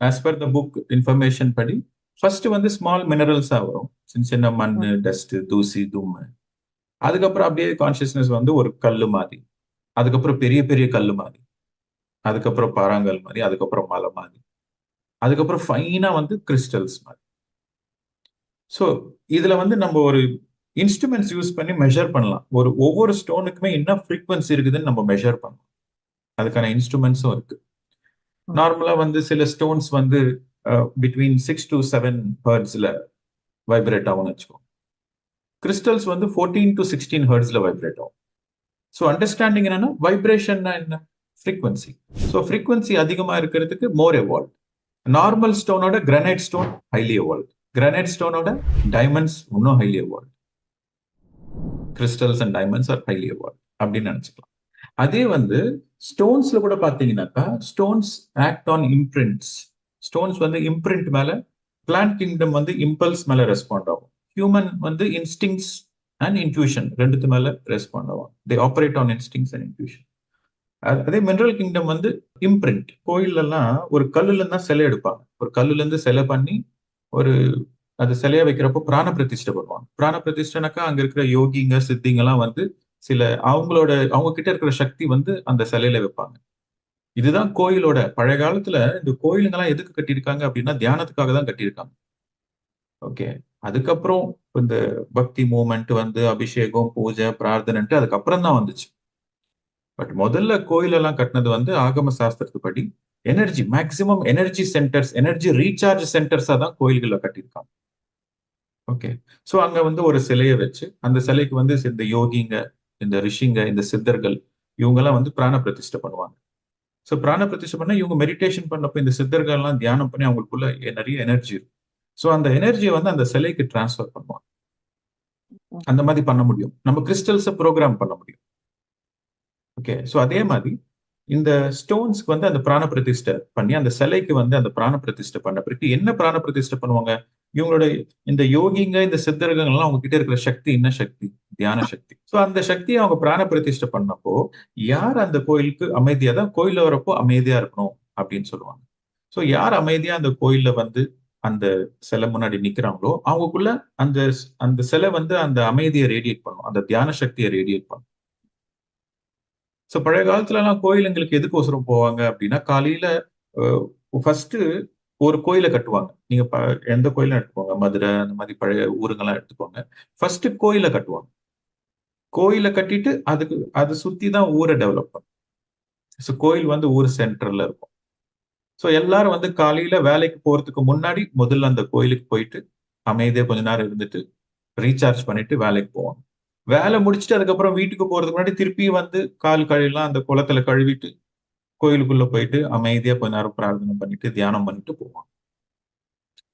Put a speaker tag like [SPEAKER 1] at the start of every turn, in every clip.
[SPEAKER 1] As per the book information படி first வந்து small மினரல்ஸா வரும். சின்ன சின்ன மண் டஸ்ட் தூசி தும்மு. அதுக்கப்புறம் அப்படியே கான்சியஸ்னஸ் வந்து ஒரு கல்லு மாதிரி. அதுக்கப்புறம் பெரிய பெரிய கல்லு மாதிரி. அதுக்கப்புறம் பாறாங்கல் மாதிரி அதுக்கப்புறம் மலை மாதிரி. அதுக்கப்புறம் ஃபைனா வந்து கிறிஸ்டல்ஸ் மாதிரி. ஸோ இதுல வந்து நம்ம ஒரு இன்ஸ்ட்ருமெண்ட்ஸ் யூஸ் பண்ணி மெஷர் பண்ணலாம். ஒரு ஒவ்வொரு ஸ்டோனுக்குமே என்ன ஃப்ரீக்வன்சி இருக்குதுன்னு நம்ம மெஷர் பண்ணலாம். அதுக்கான இன்ஸ்ட்ருமெண்ட்ஸும் இருக்கு. நார்மலா வந்து சில ஸ்டோன்ஸ் வந்து பிட்வீன் சிக்ஸ் டு செவன் ஹர்ட்ஸ்ல வைப்ரேட் ஆகும்னு வச்சுக்கோங்க. கிறிஸ்டல்ஸ் வந்து ஃபோர்டீன் டு சிக்ஸ்டீன் ஹர்ட்ஸ்ல வைப்ரேட் ஆகும். ஸோ அண்டர்ஸ்டாண்டிங் என்னன்னா வைப்ரேஷன்னா என்ன? ஃப்ரீக்வன்சி ஸோ ஃப்ரீக்வன்சி அதிகமா இருக்கிறதுக்கு more evolve normal ஸ்டோனோட granite stone highly evolve granite ஸ்டோனோட diamonds இன்னும் highly evolve crystals and diamonds are highly evolve அப்படின்னு நினச்சிக்கலாம். அதே வந்து ஸ்டோன்ஸ்ல கூட பாத்தீங்கன்னாக்கா stones act on imprints stones வந்து இம்ப்ரிண்ட் மேல பிளான்ட் கிங்டம் வந்து இம்பல்ஸ் மேல ரெஸ்பாண்ட் ஆகும். ஹியூமன் வந்து இன்ஸ்டிங்ஸ் அண்ட் இன்ட்யூஷன் ரெண்டுத்து மேல ரெஸ்பாண்ட் ஆகும். They operate on instincts and intuition அதே மினரல் கிங்டம் வந்து இம்ப்ரிண்ட் கோயில்ல எல்லாம் ஒரு கல்லுல இருந்தா சிலை எடுப்பாங்க. ஒரு கல்லுல இருந்து சிலை பண்ணி ஒரு அது சிலையா வைக்கிறப்போ பிராண பிரதிஷ்டை பண்ணுவாங்க. பிராண பிரதிஷ்டனாக்கா அங்க இருக்கிற யோகிங்க சித்திங்க எல்லாம் வந்து சில அவங்களோட அவங்க கிட்ட இருக்கிற சக்தி வந்து அந்த சிலையில வைப்பாங்க. இதுதான் கோயிலோட பழைய காலத்துல இந்த கோயிலுங்கெல்லாம் எதுக்கு கட்டியிருக்காங்க அப்படின்னா தியானத்துக்காக தான் கட்டியிருக்காங்க. ஓகே. அதுக்கப்புறம் இந்த பக்தி மூமெண்ட் வந்து அபிஷேகம் பூஜை பிரார்த்தனைன்ட்டு அதுக்கப்புறம் தான் வந்துச்சு. பட் முதல்ல கோயிலெல்லாம் கட்டினது வந்து ஆகம சாஸ்திரத்து படி energy maximum energy centres energy recharge சென்டர்ஸா தான் கோயில்களில் கட்டியிருக்காங்க. ஓகே. ஸோ அங்க வந்து ஒரு சிலையை வச்சு அந்த சிலைக்கு வந்து இந்த யோகிங்க இந்த ரிஷிங்க இந்த சித்தர்கள் இவங்கெல்லாம் வந்து பிராண பிரதிஷ்டை பண்ணுவாங்க. ஸோ பிராண பிரதிஷ்டை பண்ணா இவங்க மெடிடேஷன் பண்ணப்போ இந்த சித்தர்கள்லாம் தியானம் பண்ணி அவங்களுக்குள்ள நிறைய எனர்ஜி இருக்கும். ஸோ அந்த எனர்ஜியை வந்து அந்த சிலைக்கு டிரான்ஸ்ஃபர் பண்ணுவாங்க. அந்த மாதிரி பண்ண முடியும். நம்ம கிறிஸ்டல்ஸை ப்ரோக்ராம் பண்ண முடியும். ஓகே ஸோ அதே மாதிரி இந்த ஸ்டோன்ஸ்க்கு வந்து அந்த பிராண பிரதிஷ்டை பண்ணி அந்த சிலைக்கு வந்து அந்த பிராண பிரதிஷ்டை பண்ண பிறகு என்ன பிராண பிரதிஷ்டை பண்ணுவாங்க? இவங்களோட இந்த யோகிங்க இந்த சித்தர்கள்லாம் அவங்க கிட்ட இருக்கிற சக்தி என்ன சக்தி? தியான சக்தி. ஸோ அந்த சக்தியை அவங்க பிராண பிரதிஷ்டை பண்ணப்போ யார் அந்த கோயிலுக்கு அமைதியா தான் கோயில வரப்போ அமைதியா இருக்கணும் அப்படின்னு சொல்லுவாங்க. ஸோ யார் அமைதியா அந்த கோயில்ல வந்து அந்த சிலை முன்னாடி நிக்கிறாங்களோ அவங்களுக்குள்ள அந்த அந்த சிலை வந்து அந்த அமைதியை ரேடியேட் பண்ணும் அந்த தியான சக்தியை ரேடியேட் பண்ணும். ஸோ பழைய காலத்துல எல்லாம் கோயிலுங்களுக்கு எதுக்கு ஒசரம் போவாங்க அப்படின்னா காலையில ஃபர்ஸ்ட் ஒரு கோயிலை கட்டுவாங்க. நீங்க எந்த கோயிலும் எடுத்துக்கோங்க மதுரை அந்த மாதிரி பழைய ஊருங்கெல்லாம் எடுத்துக்கோங்க. ஃபர்ஸ்ட் கோயிலை கட்டுவாங்க. கோயிலை கட்டிட்டு அதுக்கு அதை சுத்தி தான் ஊரை டெவலப் பண்ணும். ஸோ கோயில் வந்து ஊர் சென்டர்ல இருக்கும். ஸோ எல்லாரும் வந்து காலையில வேலைக்கு போறதுக்கு முன்னாடி முதல்ல அந்த கோயிலுக்கு போயிட்டு அமைதியா கொஞ்ச நேரம் இருந்துட்டு ரீசார்ஜ் பண்ணிட்டு வேலைக்கு போவாங்க வேலை முடிச்சுட்டு அதுக்கப்புறம் வீட்டுக்கு போறதுக்கு முன்னாடி திருப்பி வந்து கால் கழுவிலாம் அந்த குளத்துல கழுவிட்டு கோயிலுக்குள்ள போயிட்டு அமைதியா கொஞ்ச நேரம் பிரார்த்தனை பண்ணிட்டு தியானம் பண்ணிட்டு போவாங்க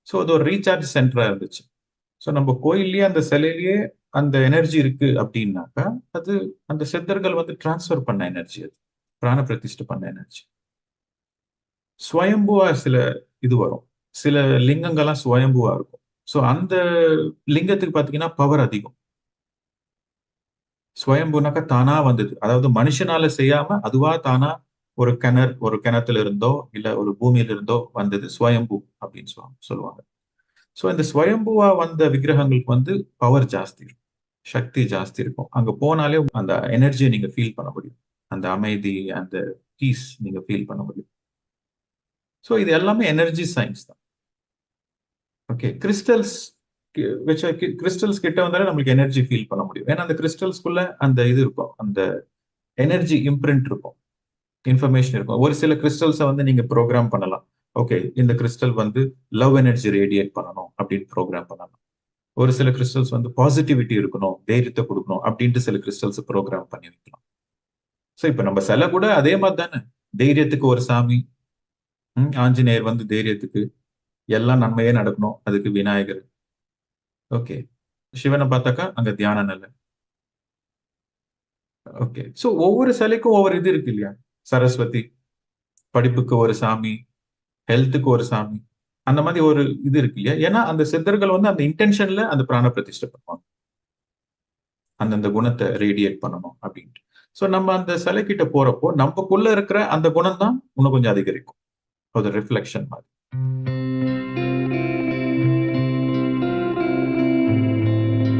[SPEAKER 1] ஸோ அது ஒரு ரீசார்ஜ் சென்டரா இருந்துச்சு. ஸோ நம்ம கோயில்லயே அந்த சிலையிலேயே அந்த எனர்ஜி இருக்கு அப்படின்னாக்கா அது அந்த சித்தர்கள் வந்து டிரான்ஸ்ஃபர் பண்ண எனர்ஜி அது. பிராண பிரதிஷ்டை பண்ண எனர்ஜி ஸ்வயம்புவா சில இது வரும். சில லிங்கங்கள்லாம் ஸ்வயம்புவா இருக்கும். ஸோ அந்த லிங்கத்துக்கு பார்த்தீங்கன்னா பவர் அதிகம். ஸ்வயம்புனாக்கா தானா வந்தது. அதாவது மனுஷனால செய்யாம அதுவா தானா ஒரு கிணறு ஒரு கிணத்துல இருந்தோ இல்ல ஒரு பூமியில இருந்தோ வந்தது. ஸ்வயம்பு அப்படின்னு சொல்லுவாங்க. ஸோ இந்த ஸ்வயம்புவா வந்த விக்கிரகங்களுக்கு வந்து பவர் ஜாஸ்தி இருக்கும். சக்தி ஜாஸ்தி இருக்கும். அங்க போனாலே அந்த எனர்ஜியை நீங்க ஃபீல் பண்ண முடியும். அந்த அமைதி அந்த பீஸ் நீங்க ஃபீல் பண்ண முடியும். ஸோ இது எல்லாமே எனர்ஜி சயின்ஸ் தான். ஓகே கிறிஸ்டல்ஸ் வச்ச கிறிஸ்டல்ஸ் கிட்ட வந்தாலே நம்மளுக்கு எனர்ஜி ஃபீல் பண்ண முடியும். ஏன்னா அந்த கிறிஸ்டல்ஸ்குள்ள அந்த இது இருக்கும். அந்த எனர்ஜி இம்ப்ரிண்ட் இருக்கும். இன்ஃபர்மேஷன் இருக்கும். ஒரு சில கிறிஸ்டல்ஸை வந்து நீங்க ப்ரோக்ராம் பண்ணலாம். ஓகே இந்த கிறிஸ்டல் வந்து லவ் எனர்ஜி ரேடியேட் பண்ணணும் அப்படின்னு ப்ரோக்ராம் பண்ணலாம். ஒரு சில கிறிஸ்டல்ஸ் வந்து பாசிட்டிவிட்டி இருக்கணும் தைரியத்தை கொடுக்கணும் அப்படின்ட்டு சில கிறிஸ்டல்ஸ் ப்ரோக்ராம் பண்ணி வைக்கலாம். ஸோ இப்போ நம்ம சிலை கூட அதே மாதிரி தானே தைரியத்துக்கு ஒரு சாமி ஆஞ்சநேயர் வந்து தைரியத்துக்கு எல்லாம் நன்மையே நடக்கணும். அதுக்கு விநாயகர். ஓகே சிவனை பார்த்தாக்கா அங்க தியான நிலை. ஓகே ஸோ ஒவ்வொரு சிலைக்கும் ஒவ்வொரு இது இருக்கு இல்லையா? சரஸ்வதி படிப்புக்கு ஒரு சாமி ஹெல்த்துக்கு ஒரு சாமி. அந்த மாதிரி ஒரு இது இருக்கு இல்லையா? ஏன்னா அந்த சித்தர்கள் வந்து அந்த இன்டென்ஷன்ல அந்த பிராண பிரதிஷ்டை பண்ணுவாங்க. அந்தந்த குணத்தை ரேடியேட் பண்ணணும் அப்படின்ட்டு. ஸோ நம்ம அந்த சிலை கிட்ட போறப்போ நமக்குள்ள இருக்கிற அந்த குணம் தான் இன்னும் கொஞ்சம் அதிகரிக்கும். ஒரு ரிஃப்ளெக்ஷன் மாதிரி.